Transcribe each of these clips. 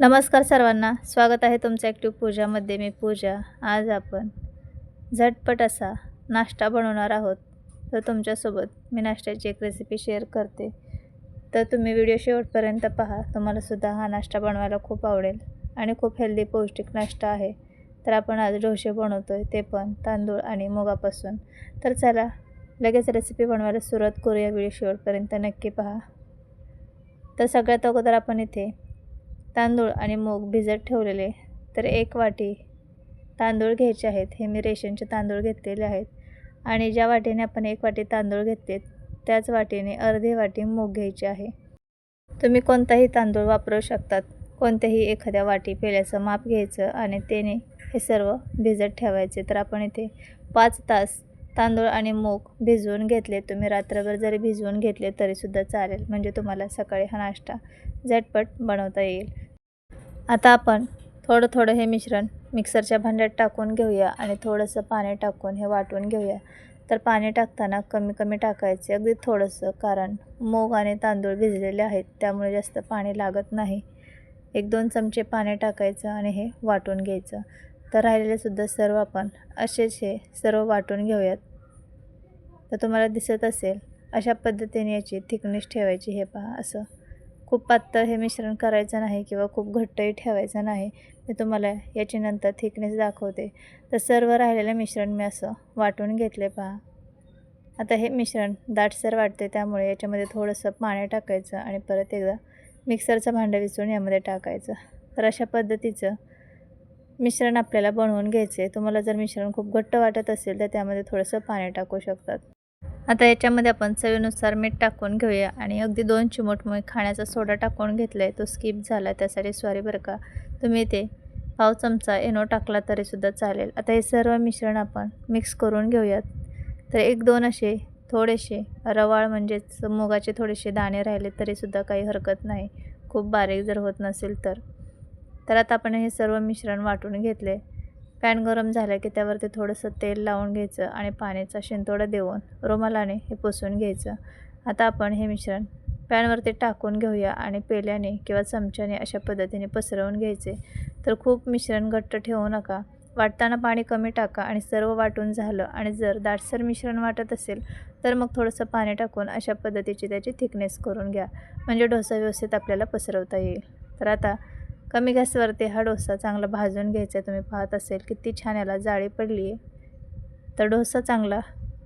नमस्कार सर्वांना. स्वागत आहे तुमचं ॲक्टिव्ह पूजामध्ये मी पूजा. आज आपण झटपट असा नाश्ता बनवणार आहोत. तर तुमच्यासोबत मी नाश्त्याची एक रेसिपी शेअर करते. तर तुम्ही व्हिडिओ शेवटपर्यंत पहा. तुम्हालासुद्धा हा नाश्ता बनवायला खूप आवडेल आणि खूप हेल्दी पौष्टिक नाश्ता आहे. तर आपण आज डोसे बनवतो आहे ते पण तांदूळ आणि मुगापासून. तर चला लगेच रेसिपी बनवायला सुरुवात करूया. व्हिडिओ शेवटपर्यंत नक्की पहा. तर सगळ्यात अगोदर आपण इथे तांदूळ आणि मूग भिजत ठेवलेले. तर एक वाटी तांदूळ घ्यायचे आहेत. हे मी रेशनचे तांदूळ घेतलेले आहेत. आणि ज्या वाटीने आपण एक वाटी तांदूळ घेतले त्याच वाटीने अर्धी वाटी मूग घ्यायची आहे. तुम्ही कोणताही तांदूळ वापरू शकतात. कोणत्याही एखाद्या वाटी पेल्याचं माप घ्यायचं आणि त्याने हे सर्व भिजत ठेवायचे. तर आपण इथे पाच तास तांदूळ आणि मूग भिजवून घेतले. तुम्ही रात्रभर जरी भिजवून घेतले तरीसुद्धा चालेल. म्हणजे तुम्हाला सकाळी हा नाश्ता झटपट बनवता येईल. आता आपण थोडं थोडं हे मिश्रण मिक्सरच्या भांड्यात टाकून घेऊया आणि थोडंसं पाणी टाकून हे वाटून घेऊया. तर पाणी टाकताना कमी कमी टाकायचे अगदी थोडंसं कारण मूग आणि तांदूळ भिजलेले आहेत त्यामुळे जास्त पाणी लागत नाही. एक दोन चमचे पाणी टाकायचं आणि हे वाटून घ्यायचं. तर राहिलेलेसुद्धा सर्व आपण असेच हे सर्व वाटून घेऊयात. तर तुम्हाला दिसत असेल अशा पद्धतीने याची थिकनेस ठेवायची हे पहा असं. खूप पातळ हे मिश्रण करायचं नाही किंवा खूप घट्टही ठेवायचं नाही. मी तुम्हाला याची नंतर थिकनेस दाखवते. तर सर्व राहिलेलं मिश्रण मी असं वाटून घेतले पहा. आता हे मिश्रण दाटसर वाटते त्यामुळे याच्यामध्ये थोडंसं पाणी टाकायचं आणि परत एकदा मिक्सरचं भांडं विचून यामध्ये टाकायचं. तर अशा पद्धतीचं मिश्रण आपल्याला बनवून घ्यायचे तुम्हाला जर मिश्रण खूप घट्ट वाटत असेल तर त्यामध्ये थोडंसं पाणी टाकू शकतात. आता याच्यामध्ये आपण चवीनुसार मीठ टाकून घेऊया. आणि अगदी दोन चिमूटमुळे खाण्याचा सोडा टाकून घेतला आहे तो स्किप झाला त्यासाठी सॉरी बरं का. तुम्ही ते पाव चमचा एनो टाकला तरीसुद्धा चालेल. आता हे सर्व मिश्रण आपण मिक्स करून घेऊयात. तर एक दोन असे थोडेसे रवाळ म्हणजेच मुगाचे थोडेसे दाणे राहिले तरीसुद्धा काही हरकत नाही. खूप बारीक जर होत नसेल तर. तर आता आपण हे सर्व मिश्रण वाटून घेतले पॅन गरम झालं की त्यावरती थोडंसं तेल लावून घ्यायचं आणि पाण्याचा शिंतोडा देऊन रुमालाने हे पुसून घ्यायचं. आता आपण हे मिश्रण पॅनवरती टाकून घेऊया आणि पेल्याने किंवा चमच्याने अशा पद्धतीने पसरवून घ्यायचे. तर खूप मिश्रण घट्ट ठेवू नका. वाटताना पाणी कमी टाका आणि सर्व वाटून झालं आणि जर दाटसर मिश्रण वाटत असेल तर मग थोडंसं पाणी टाकून अशा पद्धतीची त्याची थिकनेस करून घ्या. म्हणजे डोसा व्यवस्थित आपल्याला पसरवता येईल. तर आता कमी गॅसवरती हा डोसा चांगला भाजून घ्यायचा आहे. तुम्ही पाहत असेल किती छान याला जाळी पडली आहे. तर डोसा चांगला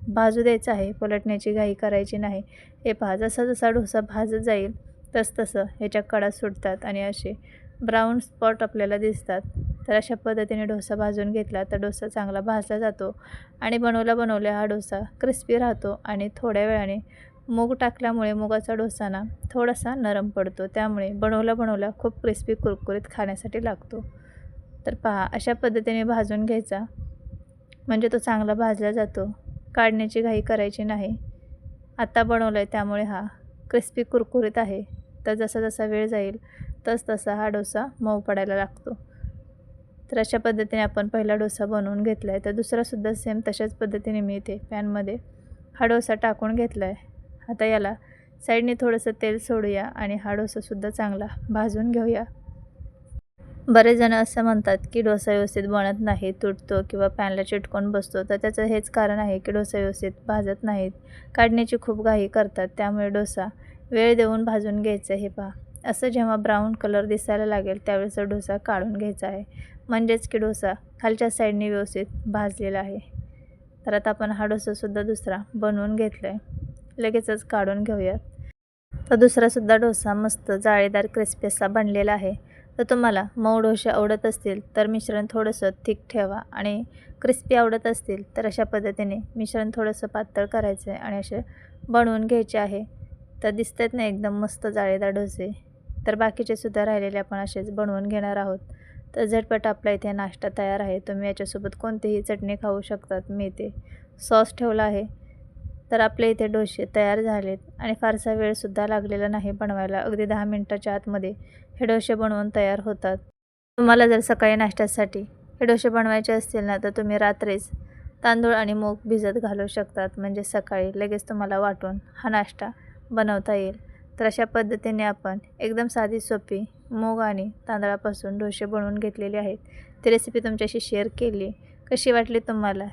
भाजू द्यायचा आहे. पलटण्याची घाई करायची नाही. हे पहा जसा जसा डोसा भाजत जाईल तस तसं ह्याच्या कडा सुटतात आणि असे ब्राऊन स्पॉट आपल्याला दिसतात. तर अशा पद्धतीने डोसा भाजून घेतला तर डोसा चांगला भाजला जातो आणि बनवला बनवल्या हा डोसा क्रिस्पी राहतो आणि थोड्या वेळाने मूग टाकल्यामुळे मुगाचा डोसा ना थोडासा नरम पडतो. त्यामुळे बनवला बनवला खूप क्रिस्पी कुरकुरीत खाण्यासाठी लागतो. तर पहा अशा पद्धतीने भाजून घ्यायचा. म्हणजे तो चांगला भाजला जातो. काढण्याची घाई करायची नाही. आत्ता बनवलं आहे त्यामुळे हा क्रिस्पी कुरकुरीत आहे. तर जसा जसा वेळ जाईल तस तसा हा डोसा मऊ पडायला लागतो. तर अशा पद्धतीने आपण पहिला डोसा बनवून घेतला आहे तर दुसरासुद्धा सेम तशाच पद्धतीने मी इथे पॅनमध्ये हा डोसा टाकून घेतला आहे आता याला साईडने थोडंसं तेल सोडूया आणि हा डोसासुद्धा चांगला भाजून घेऊया. बरेच जण असं म्हणतात की डोसा व्यवस्थित बनत नाही तुटतो किंवा पॅनला चिटकून बसतो. तर त्याचं हेच कारण आहे की डोसा व्यवस्थित भाजत नाहीत. काढण्याची खूप घाई करतात. त्यामुळे डोसा वेळ देऊन भाजून घ्यायचं हे पहा. असं जेव्हा ब्राऊन कलर दिसायला लागेल त्यावेळेस डोसा काढून घ्यायचा आहे. म्हणजेच की डोसा खालच्या साईडने व्यवस्थित भाजलेला आहे. तर आता आपण हा डोसासुद्धा दुसरा बनवून घेतला आहे लगेचच काढून घेऊयात. तर दुसरासुद्धा डोसा मस्त जाळीदार क्रिस्पी असा बनलेला आहे. तर तुम्हाला मऊ डोसे आवडत असतील तर मिश्रण थोडंसं थिक ठेवा आणि क्रिस्पी आवडत असतील तर अशा पद्धतीने मिश्रण थोडंसं पातळ करायचं आहे आणि असे बनवून घ्यायचे आहे. तर दिसतात ना एकदम मस्त जाळीदार डोसे. तर बाकीचे सुद्धा राहिलेले आपण असेच बनवून घेणार आहोत. तर झटपट आपला इथे नाश्ता तयार आहे. तुम्ही याच्यासोबत कोणतीही चटणी खाऊ शकतात. मी इथे सॉस ठेवला आहे. तर आपले इथे डोसे तयार झालेत आणि फारसा वेळसुद्धा लागलेला नाही बनवायला. अगदी दहा मिनटाच्या आतमध्ये हे डोसे बनवून तयार होतात. तुम्हाला जर सकाळी नाश्त्यासाठी हे डोसे बनवायचे असतील ना तर तुम्ही रात्रीच तांदूळ आणि मूग भिजत घालू शकतात. म्हणजे सकाळी लगेच तुम्हाला वाटून हा नाश्ता बनवता येईल. तर अशा पद्धतीने आपण एकदम साधी सोपी मूग आणि तांदळापासून डोसे बनवून घेतलेले आहेत. ती रेसिपी तुमच्याशी शेअर केली. कशी वाटली तुम्हाला?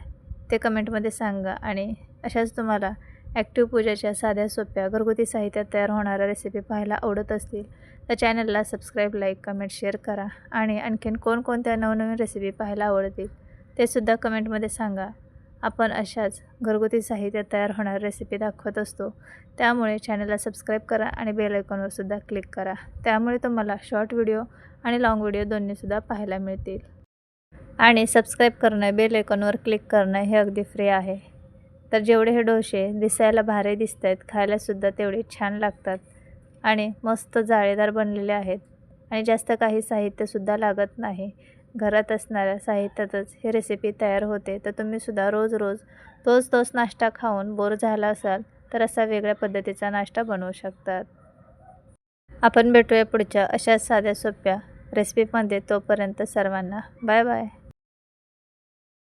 ते कमेंटमध्ये सांगा आणि अशाच तुम्हाला ॲक्टिव्ह पूजाच्या साध्या सोप्या घरगुती साहित्यात तयार होणाऱ्या रेसिपी पाहायला आवडत असतील तर चॅनलला सबस्क्राईब लाईक कमेंट शेअर करा आणि आणखीन कोणकोणत्या नवनवीन रेसिपी पाहायला आवडतील ते सुद्धा कमेंटमध्ये सांगा. आपण अशाच घरगुती साहित्यात तयार होणाऱ्या रेसिपी दाखवत असतो. त्यामुळे चॅनलला सबस्क्राईब करा आणि बेल आयकॉनवर सुद्धा क्लिक करा. त्यामुळे तुम्हाला शॉर्ट व्हिडिओ आणि लाँग व्हिडिओ दोन्हीसुद्धा पाहायला मिळतील. आणि सबस्क्राईब करणं बेल आयकॉनवर क्लिक करणं हे अगदी फ्री आहे. तर जेवढे हे डोसे दिसायला भारी दिसत आहेत खायलासुद्धा तेवढे छान लागतात आणि मस्त जाळेदार बनलेले आहेत. आणि जास्त काही साहित्यसुद्धा लागत नाही. घरात असणाऱ्या साहित्यातच ही रेसिपी तयार होते. तर तुम्हीसुद्धा रोज रोज तोच तोच नाश्ता खाऊन बोर झाला असाल तर असा वेगळ्या पद्धतीचा नाश्ता बनवू शकतात. आपण भेटूया पुढच्या अशा साध्या सोप्या रेसिपीमध्ये तोपर्यंत सर्वांना. Bye bye.